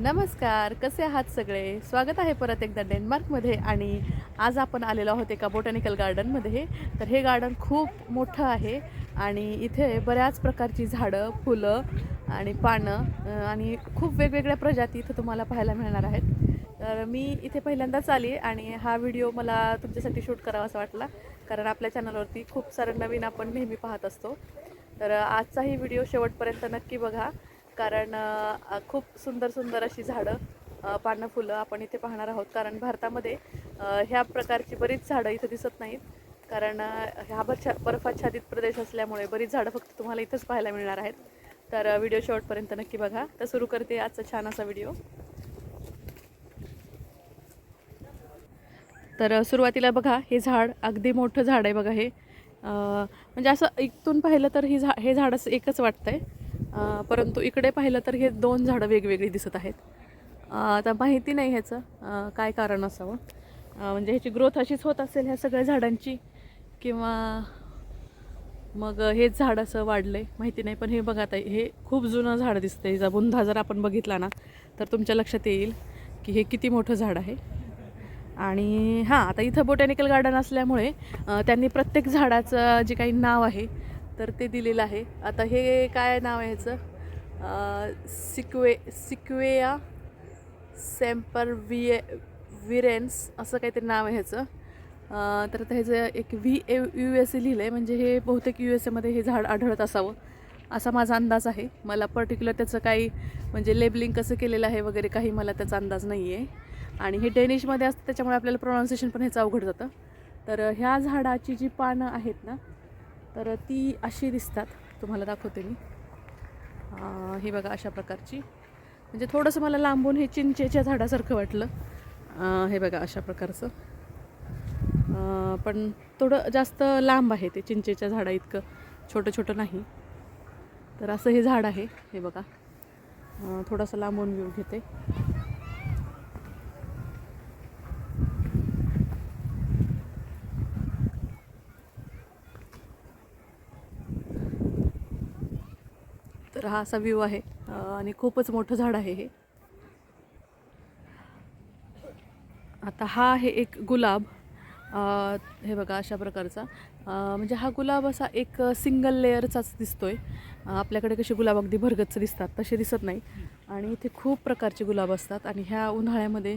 नमस्कार कसे आहात सगळे? स्वागत आहे परत एकदा डेन्मार्कमध्ये आणि आज आपण आलेलो आहोत एका बोटॅनिकल गार्डनमध्ये तर हे गार्डन खूप मोठं आहे आणि इथे बऱ्याच प्रकारची झाडं फुलं आणि पानं आणि खूप वेगवेगळ्या प्रजाती इथं तुम्हाला पाहायला मिळणार आहेत. तर मी इथे पहिल्यांदाच आली आणि हा व्हिडिओ मला तुमच्यासाठी शूट करावा असा वाटला कारण आपल्या चॅनलवरती खूप सारं नवीन आपण नेहमी पाहत असतो. तर आजचाही व्हिडिओ शेवटपर्यंत नक्की बघा. कारण खूप सुंदर सुंदर अशी झाडं पानं फुलं आपण इथे पाहणार आहोत. कारण भारतामध्ये ह्या प्रकारची बरीच झाडं इथं दिसत नाहीत. कारण ह्या हा बर्फा बर्फाच्छादित प्रदेश असल्यामुळे बरीच झाडं फक्त तुम्हाला इथंच पाहायला मिळणार आहेत. तर व्हिडिओ शेवटपर्यंत नक्की बघा. तर सुरू करते आजचा छान असा व्हिडिओ. तर सुरुवातीला बघा हे झाड अगदी मोठं झाड आहे बघा हे. म्हणजे असं इथून पाहिलं तर ही झा हे झाड असं एकच वाटतं आहे परंतु इकडे पाहिलं तर हे दोन झाडं वेगवेगळी दिसत आहेत. आता माहिती नाही ह्याचं काय कारण असावं. म्हणजे ह्याची ग्रोथ अशीच होत असेल ह्या सगळ्या झाडांची किंवा मग हेच झाड असं वाढलंय माहिती नाही. पण हे बघा आता हे खूप जुनं झाड दिसतंय. हिचा बुंधा जर आपण बघितला ना तर तुमच्या लक्षात येईल की हे किती मोठं झाड आहे. आणि हां आता इथं बोटॅनिकल गार्डन असल्यामुळे त्यांनी प्रत्येक झाडाचं जे काही नाव आहे तर ते दिलेलं आहे. आता हे काय नाव आहे ह्याचं? सिक्वे सिक्वेया सॅम्पर विए विरेन्स असं काहीतरी नाव आहे ह्याचं. तर आता ह्याचं एक V A U S A लिहिलं आहे म्हणजे हे बहुतेक यू एस एमध्ये हे झाड आढळत असावं असा माझा अंदाज आहे. मला पर्टिक्युलर त्याचं काही म्हणजे लेबलिंग कसं केलेलं आहे वगैरे काही मला त्याचा अंदाज नाही आहे आणि हे डेनिशमध्ये असतं त्याच्यामुळे आपल्याला प्रोनाऊन्सिएशन पण ह्याचं अवघड जातं. तर ह्या झाडाची जी पानं आहेत ना तर ती अशी दिसतात तुम्हाला दाखवते मी. हे बघा अशा प्रकारची. म्हणजे थोडंसं मला लांबून हे चिंचेच्या झाडासारखं वाटलं. हे बघा अशा प्रकारचं. पण थोडं जास्त लांब आहे ते चिंचेच्या झाडा इतकं. छोटं छोटं नाही. तर असं हे झाड आहे हे बघा. थोडंसं लांबून व्ह्यू घेते. हा असा व्ह्यू आहे. आणि खूपच मोठं झाड आहे हे. आता हा आहे एक गुलाब. हे बघा अशा प्रकारचा. म्हणजे हा गुलाब असा एक सिंगल लेअरचाच दिसतोय. आहे आपल्याकडे कसे गुलाब अगदी भरगच दिसतात तसे दिसत नाही. आणि इथे खूप प्रकारचे गुलाब असतात आणि ह्या उन्हाळ्यामध्ये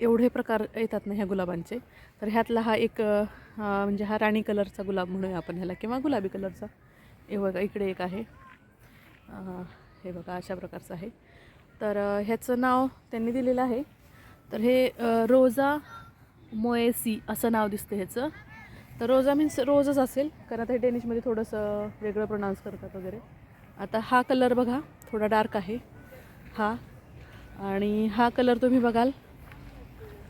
एवढे प्रकार येतात ना ह्या गुलाबांचे. तर ह्यातला हा एक म्हणजे हा राणी कलरचा गुलाब म्हणूया आपण ह्याला किंवा गुलाबी कलरचा. हे बघा इकडे एक आहे. हे बघा अशा प्रकारचं आहे. तर ह्याचं नाव त्यांनी दिलेलं आहे. तर हे रोजा मोएसी असं नाव दिसतं ह्याचं. तर रोजा मीन्स रोजच असेल कारण आता हे डेनिशमध्ये थोडंसं वेगळं प्रोनाऊन्स करतात वगैरे. आता हा कलर बघा थोडा डार्क आहे. हा. आणि हा कलर तुम्ही बघाल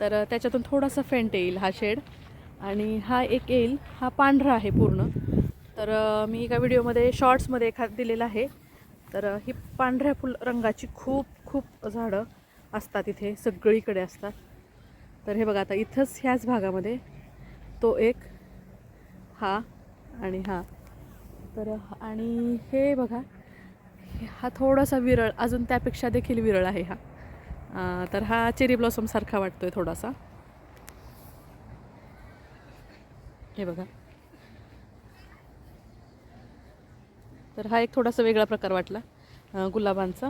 तर त्याच्यातून थोडासा फेंट येईल हा शेड आणि हा एक येईल हा पांढरा आहे पूर्ण. तर मी एका व्हिडिओमध्ये शॉर्ट्समध्ये एखाद दिलेला आहे. तर ही पांढऱ्या फुल रंगाची खूप खूप झाडं असतात इथे सगळीकडे असतात. तर हे बघा आता इथंच ह्याच भागामध्ये तो एक हा आणि हा. तर आणि हे बघा हा थोडासा विरळ अजून त्यापेक्षा देखील विरळ आहे हा. तर हा चेरी ब्लॉसमसारखा वाटतो आहे थोडासा. हे बघा. तर हा एक थोडासा वेगळा प्रकार वाटला गुलाबांचा.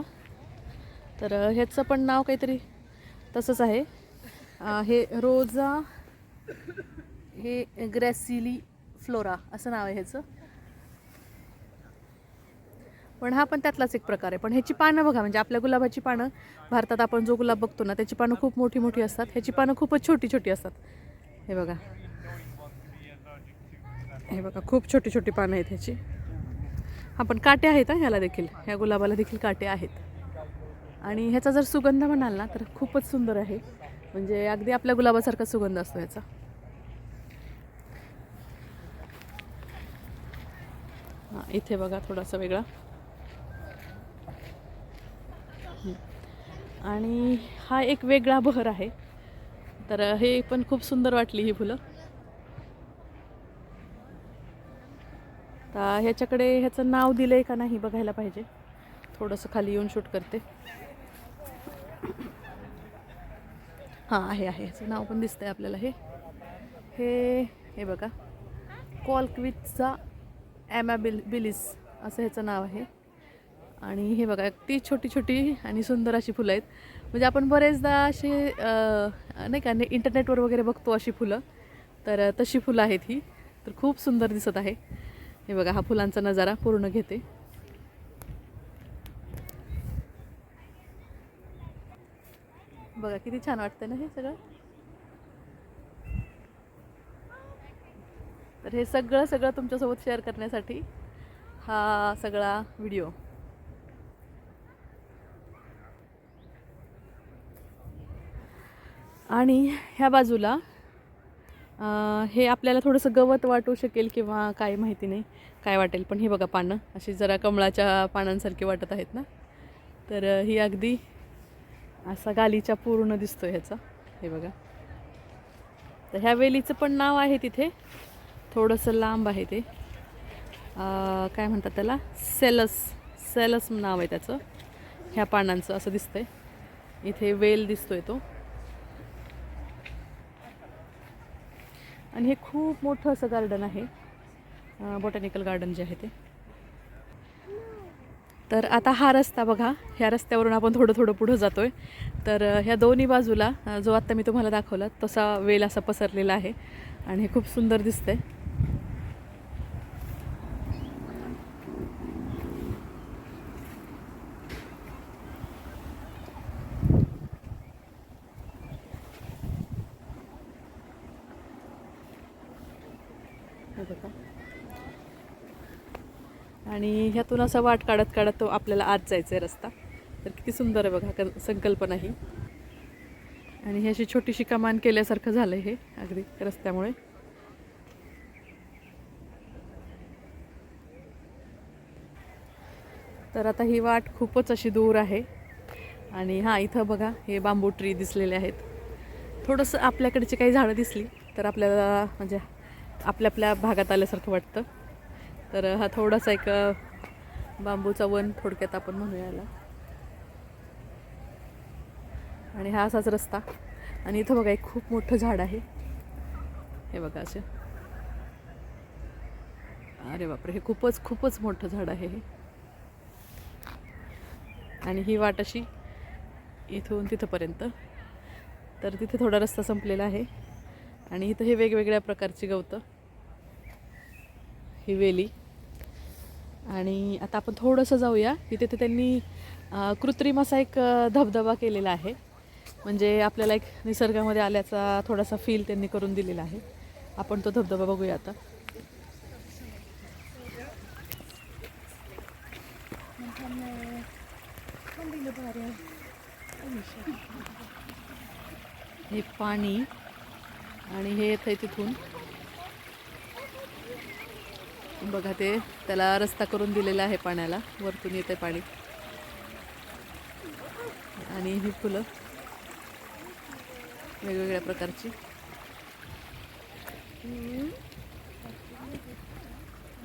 तर ह्याचं पण नाव काहीतरी तसंच आहे. हे रोजा हे ग्रॅसिली फ्लोरा असं नाव आहे ह्याचं. पण हा पण त्यातलाच एक प्रकार आहे. पण ह्याची पानं बघा म्हणजे आपल्या गुलाबाची पानं भारतात आपण जो गुलाब बघतो ना त्याची पानं खूप मोठी मोठी असतात. ह्याची पानं खूपच छोटी छोटी असतात. हे बघा. हे बघा खूप छोटी छोटी पानं आहेत ह्याची. हां पण काटे आहेत हा ह्याला देखील. ह्या गुलाबाला देखील काटे आहेत. आणि ह्याचा जर सुगंध म्हणाल ना तर खूपच सुंदर आहे. म्हणजे अगदी आपल्या गुलाबासारखा सुगंध असतो ह्याचा. हां इथे बघा थोडासा वेगळा. आणि हा एक वेगळा बहर आहे. तर हे पण खूप सुंदर वाटली ही फुलं. ह्याच्याकडे ह्याचं नाव दिलं आहे का नाही बघायला पाहिजे. थोडंसं खाली येऊन शूट करते. हां आहे आहे. ह्याचं नाव पण दिसतंय आपल्याला हे. हे हे बघा. कॉलक्विटचा ॲमा बिल बिलिस असं ह्याचं नाव आहे. आणि हे बघा ती छोटी छोटी आणि सुंदर अशी फुलं आहेत. म्हणजे आपण बरेचदा असे नाही का इंटरनेटवर वगैरे बघतो अशी फुलं. तर तशी फुलं आहेत ही. तर खूप सुंदर दिसत आहे. हे बघा हा फुलांचा नजारा पूर्ण घेते. बघा किती छान वाटतं ना हे सगळं? तर हे सगळं सगळं तुमच्यासोबत शेअर करण्यासाठी हा सगळा व्हिडिओ आणि ह्या बाजूला हे आपल्याला थोडंसं गवत वाटू शकेल किंवा काय माहिती नाही काय वाटेल पण हे बघा पानं अशी जरा कमळाच्या पानांसारखी वाटत आहेत ना. तर ही अगदी असा गालीचा पूर्ण दिसतो ह्याचा हे बघा. तर ह्या वेलीचं पण नाव आहे तिथे थोडंसं लांब आहे ते. काय म्हणतात त्याला? सेलस सेलस नाव आहे त्याचं ह्या पानांचं असं दिसतंय. इथे वेल दिसतोय तो. आणि हे खूप मोठं असं गार्डन आहे. बॉटॅनिकल गार्डन जे आहे ते. तर आता हा रस्ता बघा. ह्या रस्त्यावरून आपण थोडं थोडं पुढं जातो आहे तर ह्या दोन्ही बाजूला जो आत्ता मी तुम्हाला दाखवला तसा वेल असा पसरलेला आहे. आणि हे खूप सुंदर दिसतंय हे बघा त्यातून असा वाट काढत काढत तो आपल्याला आत जायचा आहे रस्ता. तर किती सुंदर आहे बघा संकल्पना ही. आणि ही अशी छोटीशी कमान केल्यासारखं झालं हे अगदी रस्त्यामुळे. तर आता ही वाट खूपच अशी दूर आहे. आणि हां इथं बघा हे बांबू ट्री दिसलेले आहेत. थोडंसं आपल्याकडची काही झाडं दिसली तर आपल्याला म्हणजे आपल्या आपल्या भागात आल्यासारखं वाटतं. तर हा थोडासा एक बांबूचा वन थोडक्यात आपण म्हणूया याला. आणि हा असाच रस्ता. आणि इथं बघा एक खूप मोठं झाड आहे. हे बघा असे. अरे बापरे हे खूपच खूपच मोठं झाड आहे हे. आणि ही वाट अशी इथून तिथंपर्यंत. तर तिथे थोडा रस्ता संपलेला आहे. आणि इथं हे वेगवेगळ्या प्रकारची गवतं. ही वेली. आणि आता आपण थोडंसं जाऊया. तिथे ते त्यांनी कृत्रिम असा एक धबधबा केलेला आहे. म्हणजे आपल्याला एक निसर्गामध्ये आल्याचा थोडासा फील त्यांनी करून दिलेला आहे. आपण तो धबधबा बघूया आता. हे पाणी आणि हे येत आहे तिथून. बघा ते त्याला रस्ता करून दिलेला आहे पाण्याला वरतून येते पाणी. आणि ही फुलं वेगवेगळ्या प्रकारची.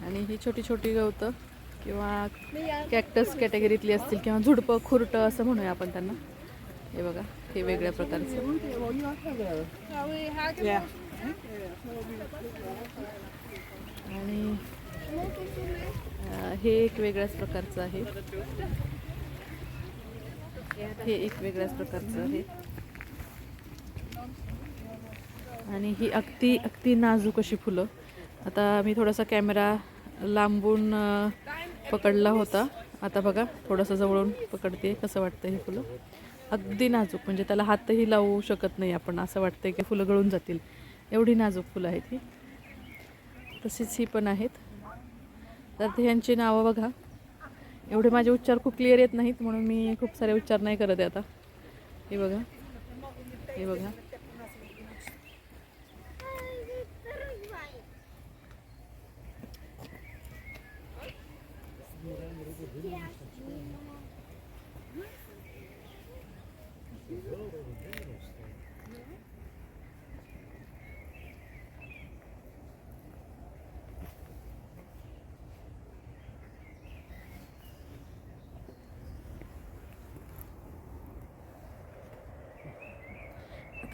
आणि ही छोटी छोटी गवतं किंवा कॅक्टस कॅटेगरीतली असतील किंवा झुडपं खुरटं असं म्हणूया आपण त्यांना. हे बघा हे वेगळ्या प्रकारचं. आणि हे एक वेगळ्याच प्रकारचं आहे. हे एक वेगळ्याच प्रकारचं आहे. आणि ही अगदी अगदी नाजूक अशी फुलं. आता मी थोडासा कॅमेरा लांबून पकडला होता. आता बघा थोडंसं जवळून पकडते. कसं वाटतं हे फुलं? अगदी नाजूक. म्हणजे त्याला हातही लावू शकत नाही आपण. असं वाटतं की फुलं गळून जातील. एवढी नाजूक फुलं आहेत ही. तशीच ही पण आहेत. तर ते ह्यांची नावं बघा. एवढे माझे उच्चार खूप क्लिअर येत नाहीत म्हणून मी खूप सारे उच्चार नाही करत आहे आता. हे बघा. हे बघा.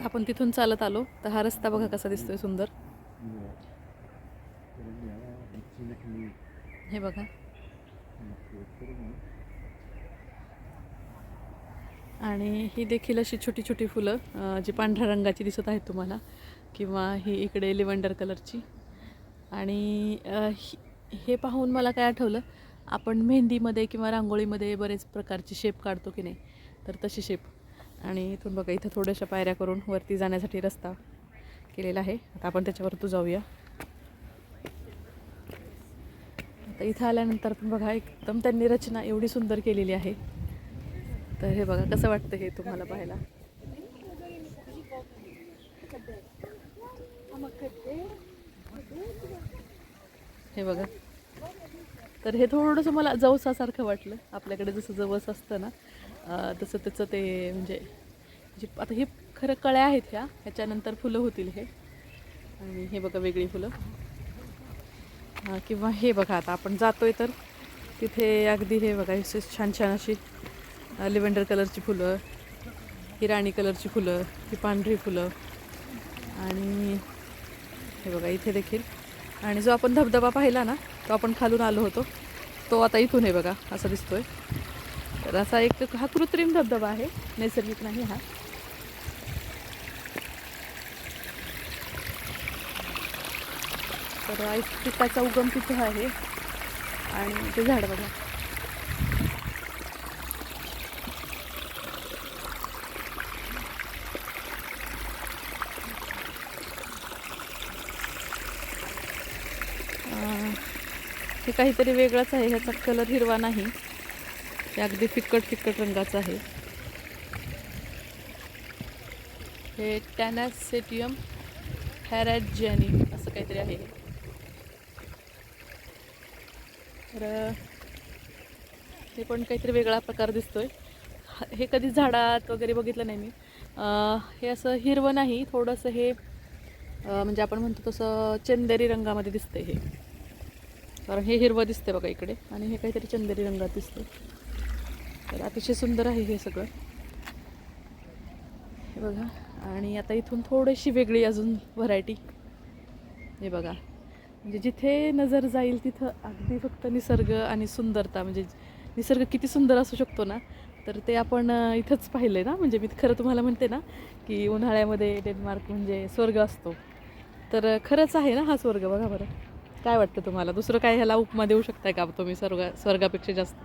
आपण तिथून चालत आलो तर हा रस्ता बघा कसा दिसतोय सुंदर. हे बघा. आणि ही देखील अशी छोटी छोटी फुलं जी पांढऱ्या रंगाची दिसत आहेत तुम्हाला किंवा ही इकडे लिव्हंडर कलरची. आणि हे पाहून मला काय आठवलं आपण मेहंदीमध्ये किंवा रांगोळीमध्ये बरेच प्रकारचे शेप काढतो की नाही तर तशी शेप आणि इथून बघा इथं थोड्याशा पायऱ्या करून वरती जाण्यासाठी रस्ता केलेला आहे. आता आपण त्याच्यावर तू जाऊया. आता इथं आल्यानंतर पण बघा एकदम त्यांनी रचना एवढी सुंदर केलेली आहे. तर हे बघा कसं वाटतं हे तुम्हाला पाहायला? हे बघा. तर हे थोडंसं मला जवसासारखं वाटलं. आपल्याकडे जसं जवस असतं ना तसं त्याचं ते म्हणजे जी आता हे खरं कळ्या आहेत ह्या ह्याच्यानंतर फुलं होतील हे. आणि हे बघा वेगळी फुलं. किंवा हे बघा आता आपण जातोय तर तिथे अगदी हे बघा छान छान अशी लिव्हेंडर कलरची फुलं ही राणी कलरची फुलं ही पांढरी फुलं. आणि हे बघा इथे देखील. आणि जो आपण धबधबा पाहिला ना तो आपण खालून आलो होतो. तो आता इथून आहे बघा असा दिसतोय. तर असा एक हा कृत्रिम धबधबा आहे. नैसर्गिक नाही हा. तर आईस पिकाचा उगम तिथं आहे. आणि ते झाड बघा. हे काहीतरी वेगळंच आहे. ह्याचा कलर हिरवा नाही. हे अगदी फिक्कट फिक्कट रंगाचं आहे. हे टॅनॅसेटियम हॅरॅजॅनी असं काहीतरी आहे तर हे पण काहीतरी वेगळा प्रकार दिसतोय. हे कधी झाडात वगैरे बघितलं नाही मी. हे असं हिरवं नाही थोडंसं हे म्हणजे आपण म्हणतो तसं चंदेरी रंगामध्ये दिसतंय हे. कारण हे हिरवं दिसतंय बघा इकडे. आणि हे काहीतरी चंदेरी रंगात दिसते तर अतिशय सुंदर आहे हे सगळं. हे बघा. आणि आता इथून थोडीशी वेगळी अजून व्हरायटी हे बघा. म्हणजे जिथे नजर जाईल तिथं अगदी फक्त निसर्ग आणि सुंदरता. म्हणजे निसर्ग किती सुंदर असू शकतो ना? तर ते आपण इथंच पाहिलं आहे ना? म्हणजे मी खरं तुम्हाला म्हणते ना की उन्हाळ्यामध्ये डेन्मार्क म्हणजे स्वर्ग असतो. तर खरंच आहे ना हा स्वर्ग? बघा बरं. काय वाटतं तुम्हाला? दुसरं काय ह्याला उपमा देऊ शकताय का तुम्ही स्वर्ग स्वर्गापेक्षा जास्त?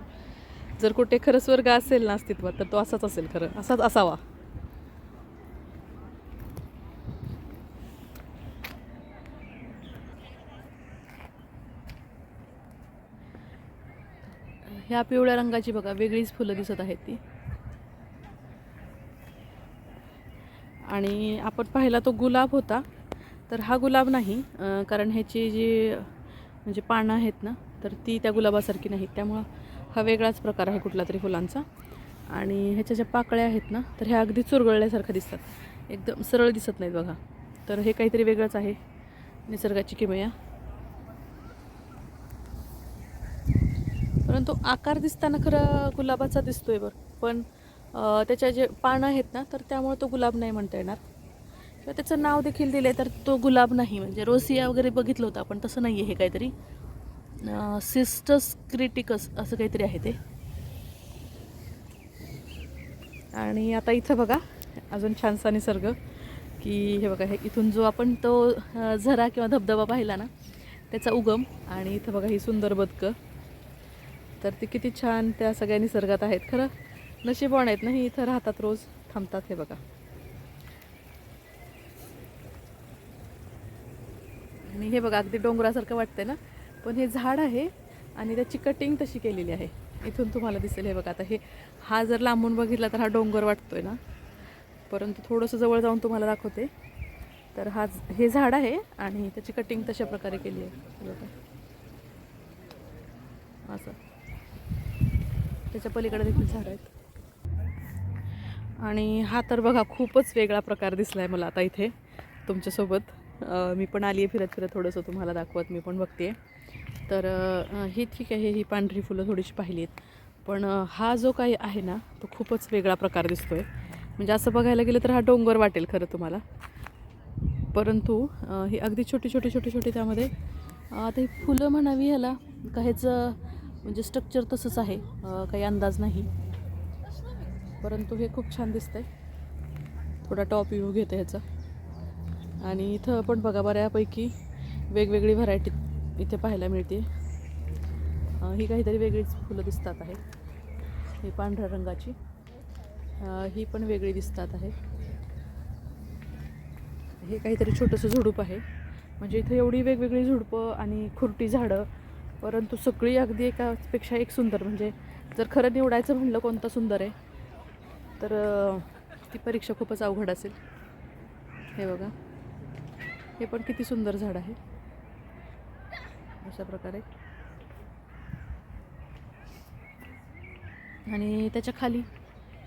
जर कुठे खरं स्वर्ग असेल ना अस्तित्वात तर तो असाच असेल खरं. असाच असावा. ह्या पिवळ्या रंगाची बघा वेगळीच फुलं दिसत आहेत ती. आणि आपण पाहिला तो गुलाब होता. तर हा गुलाब नाही कारण ह्याची जी म्हणजे पानं आहेत ना तर ती त्या गुलाबासारखी नाहीत. त्यामुळं हा वेगळाच प्रकार आहे कुठला तरी फुलांचा. आणि ह्याच्या ज्या पाकळ्या आहेत ना तर ह्या अगदी चुरगळल्यासारख्या दिसतात. एकदम सरळ दिसत नाहीत बघा. तर हे काहीतरी वेगळंच आहे. निसर्गाची किमया. परंतु आकार दिसताना खरं गुलाबाचा दिसतोय बरं पण त्याच्या जे पानं आहेत ना तर त्यामुळे तो गुलाब नाही म्हणता येणार. किंवा त्याचं नाव देखील दिले तर तो गुलाब नाही. म्हणजे रोसिया वगैरे बघितलं होतं आपण तसं नाही आहे हे काहीतरी. सिस्टस क्रिटिकस असं काहीतरी आहे ते. आणि आता इथं बघा अजून छानसा निसर्ग की हे बघा हे इथून जो आपण तो झरा किंवा धबधबा पाहिला ना त्याचा उगम आणि इथं बघा ही सुंदर बदकं. तर ते किती छान त्या सगळ्या निसर्गात आहेत. खरं नशीबवान आहेत ना ही इथं राहतात रोज थांबतात हे बघा. आणि हे बघा अगदी डोंगरासारखं वाटतंय ना. पण हे झाड आहे आणि त्याची कटिंग तशी केलेली आहे. इथून तुम्हाला दिसेल हे बघा आता हे हा जर लांबून बघितला तर हा डोंगर वाटतोय ना. परंतु थोडंसं जवळ जाऊन तुम्हाला दाखवते. तर हा हे झाड आहे आणि त्याची कटिंग तशा प्रकारे केली आहे. बघा. असं. त्याच्या पलीकडे देखील झाड आहेत. आणि हा तर बघा खूपच वेगळा प्रकार दिसला आहे मला आता इथे तुमच्यासोबत. मी पण आली आहे फिरत फिरत थोडंसं तुम्हाला दाखवत मी पण बघते तर ही ठीक आहे ही पांढरी फुलं थोडीशी पाहिली आहेत. पण हा जो काही आहे ना तो खूपच वेगळा प्रकार दिसतो आहे म्हणजे असं बघायला गेलं तर हा डोंगर वाटेल खरं तुम्हाला. परंतु ही अगदी छोटी छोटी छोटी छोटी त्यामध्ये आता ही फुलं म्हणावी ह्याला काहीच म्हणजे स्ट्रक्चर तसंच आहे. काही अंदाज नाही. परंतु हे खूप छान दिसतंय. थोडा टॉप व्ह्यू घेतो ह्याचा. आणि इथं पण बघा बऱ्यापैकी वेगवेगळी व्हरायटी इथे पाहायला मिळते. ही काहीतरी वेगळीच फुलं दिसतात आहे. ही पांढऱ्या रंगाची. ही पण वेगळी दिसतात आहे. हे काहीतरी छोटंसं झुडूप आहे. म्हणजे इथं एवढी वेगवेगळी झुडपं आणि खुरटी झाडं परंतु सगळी अगदी एकापेक्षा एक सुंदर. म्हणजे जर खरं निवडायचं म्हणलं कोणतं सुंदर आहे तर ती परीक्षा खूपच अवघड असेल. हे बघा. हे पण किती सुंदर झाड आहे. अशा प्रकारे. आणि त्याच्याखाली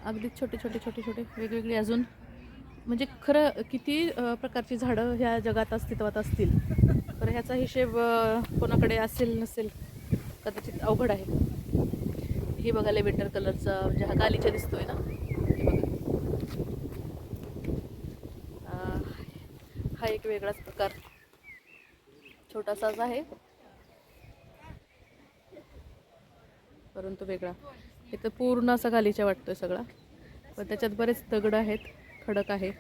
अगदी छोटे छोटे छोटे छोटे वेगवेगळे अजून म्हणजे खरं किती प्रकारची झाडं ह्या जगात अस्तित्वात असतील तर ह्याचा हिशेब कोणाकडे असेल नसेल कदाचित अवघड आहे. हे बघा लेवेंडर कलरचा म्हणजे हा गालीचा दिसतोय ना. हे बघा. हा एक वेगळाच प्रकार छोटासाच आहे. परंतु वेगळा. इथं पूर्ण असा गालीचा वाटतोय सगळा. पण त्याच्यात बरेच दगड आहेत खडक आहे.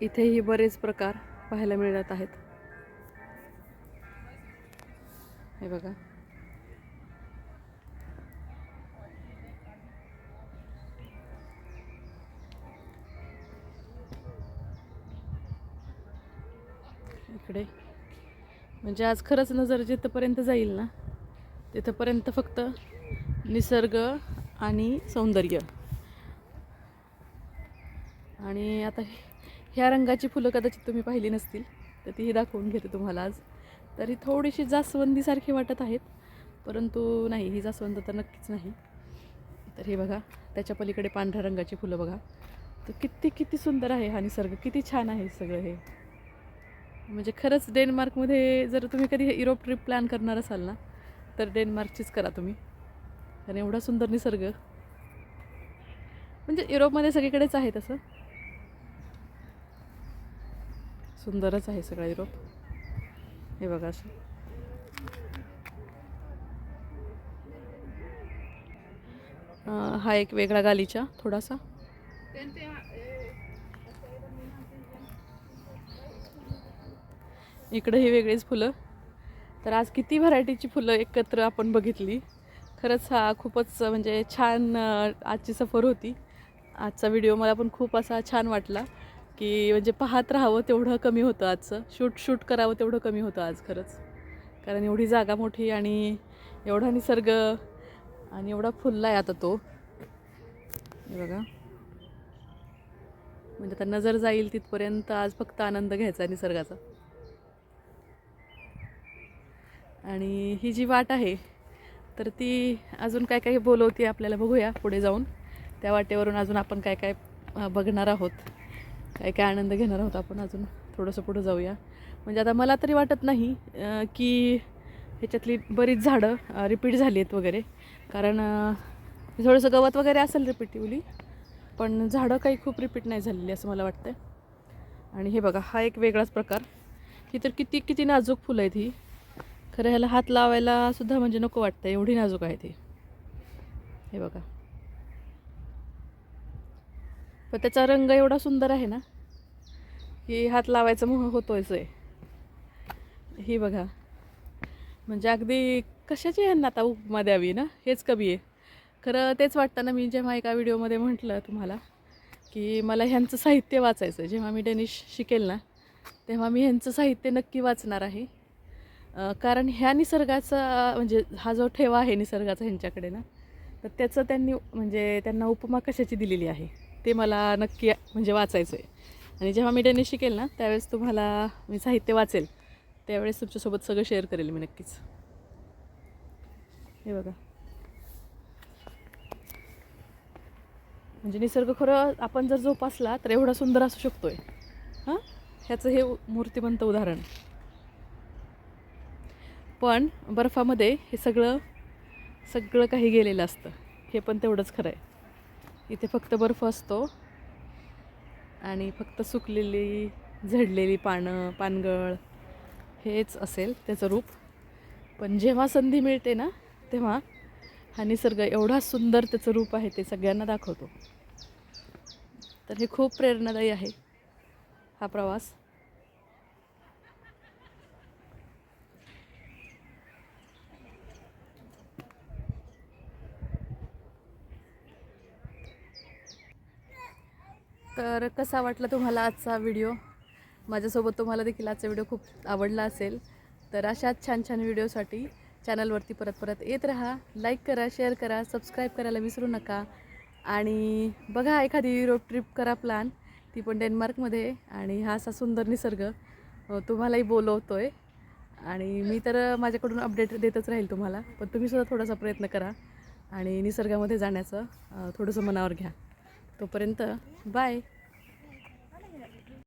इथेही बरेच प्रकार पाहायला मिळत आहेत. हे बघा. इकडे. म्हणजे आज खरंच नजर जिथपर्यंत जाईल ना तिथंपर्यंत फक्त निसर्ग आणि सौंदर्य. आणि आता ह्या रंगाची फुलं कदाचित तुम्ही पाहिली नसतील तर तीही दाखवून घेते तुम्हाला आज. तर ही थोडीशी जास्वंदीसारखी वाटत आहेत परंतु नाही ही जास्वंद तर नक्कीच नाही. तर हे बघा त्याच्या पलीकडे पांढऱ्या रंगाची फुलं बघा. तर किती किती सुंदर आहे हा निसर्ग किती छान आहे सगळं हे. म्हणजे खरंच डेन्मार्कमध्ये जर तुम्ही कधी युरोप ट्रिप प्लॅन करणार असाल ना तर डेन्मार्कचीच करा तुम्ही. कारण एवढा सुंदर निसर्ग. म्हणजे युरोपमध्ये सगळीकडेच आहे तसं. सुंदरच आहे सगळा युरोप. हे बघा असं. हा एक वेगळा गालीचा थोडासा. इकडं ही वेगळीच फुलं. तर आज किती व्हरायटीची फुलं एकत्र आपण बघितली. खरंच हा खूपच म्हणजे छान आजची सफर होती. आजचा व्हिडिओ मला पण खूप असा छान वाटला की म्हणजे पाहत राहावं तेवढं कमी होतं आजचं. शूट शूट करावं तेवढं कमी होतं आज खरंच. कारण एवढी जागा मोठी आणि एवढा निसर्ग आणि एवढा फुलला आहे आता तो. बघा. म्हणजे आता नजर जाईल तिथपर्यंत आज फक्त आनंद घ्यायचा निसर्गाचा. आणि ही जी वाट आहे तर ती अजून काय काय बोलवते आपल्याला बघूया पुढे जाऊन. त्या वाटेवरून अजून आपण काय काय बघणार आहोत. काय काय आनंद घेणार आहोत आपण अजून. थोडंसं पुढं जाऊया. म्हणजे आता मला तरी वाटत नाही की ह्याच्यातली बरीच झाडं रिपीट झाली आहेत वगैरे. कारण थोडंसं गवत वगैरे असेल रिपीटिवली पण झाडं काही खूप रिपीट नाही झालेली असं मला वाटतं आणि हे बघा हा एक वेगळाच प्रकार. ही तर किती किती नाजूक फुलं आहेत ही. खरं ह्याला हात लावायला सुद्धा म्हणजे नको वाटतं एवढी नाजूक आहे ती. हे बघा. पण त्याचा रंग एवढा सुंदर आहे ना की हात लावायचा मोह होतोयच आहे ही बघा. म्हणजे अगदी कशाची ह्यांना आता उपमा द्यावी ना? हेच कमी आहे. खरं तेच वाटतं ना मी जेव्हा एका व्हिडिओमध्ये म्हटलं तुम्हाला की मला ह्यांचं साहित्य वाचायचं आहे जेव्हा मी डेनिश शिकेल ना तेव्हा मी ह्यांचं साहित्य नक्की वाचणार आहे. कारण ह्या निसर्गाचा म्हणजे हा जो ठेवा आहे निसर्गाचा ह्यांच्याकडे ना तर त्याचं त्यांनी म्हणजे त्यांना उपमा कशाची दिलेली आहे ते मला नक्की म्हणजे वाचायचं आहे आणि जेव्हा मी डेने शिकेल ना त्यावेळेस तुम्हाला मी साहित्य वाचेल. त्यावेळेस तुमच्यासोबत सगळं शेअर करेल मी नक्कीच. हे बघा. म्हणजे निसर्ग खरं आपण जर जोपासला तर एवढा सुंदर असू शकतोय. हां? ह्याचं हे मूर्तिमंत उदाहरण. पण बर्फामध्ये हे सगळं सगळं काही गेलेलं असतं. हे पण तेवढंच खरं आहे इथे फक्त बर्फ असतो आणि फक्त सुकलेली झडलेली पानं पानगळ हेच असेल त्याचं रूप. पण जेव्हा संधी मिळते ना तेव्हा हा निसर्ग एवढा सुंदर त्याचं रूप आहे ते सगळ्यांना दाखवतो. तर हे खूप प्रेरणादायी आहे हा प्रवास. तर कसा वाटला तुम्हाला आजचा व्हिडिओ? माझ्यासोबत तुम्हाला देखील आजचा व्हिडिओ खूप आवडला असेल. तर अशाच छान छान व्हिडिओसाठी चॅनलवरती परत परत येत राहा. लाईक करा शेअर करा सबस्क्राईब करायला विसरू नका. आणि बघा एखादी रोड ट्रिप करा प्लॅन ती पण डेन्मार्कमध्ये. आणि हा असा सुंदर निसर्ग तुम्हालाही बोलवतो आहे आणि मी तर माझ्याकडून अपडेट देतच राहील तुम्हाला. पण तुम्हीसुद्धा थोडासा प्रयत्न करा. आणि निसर्गामध्ये जाण्याचं थोडंसं मनावर घ्या. तोपर्यंत बाय.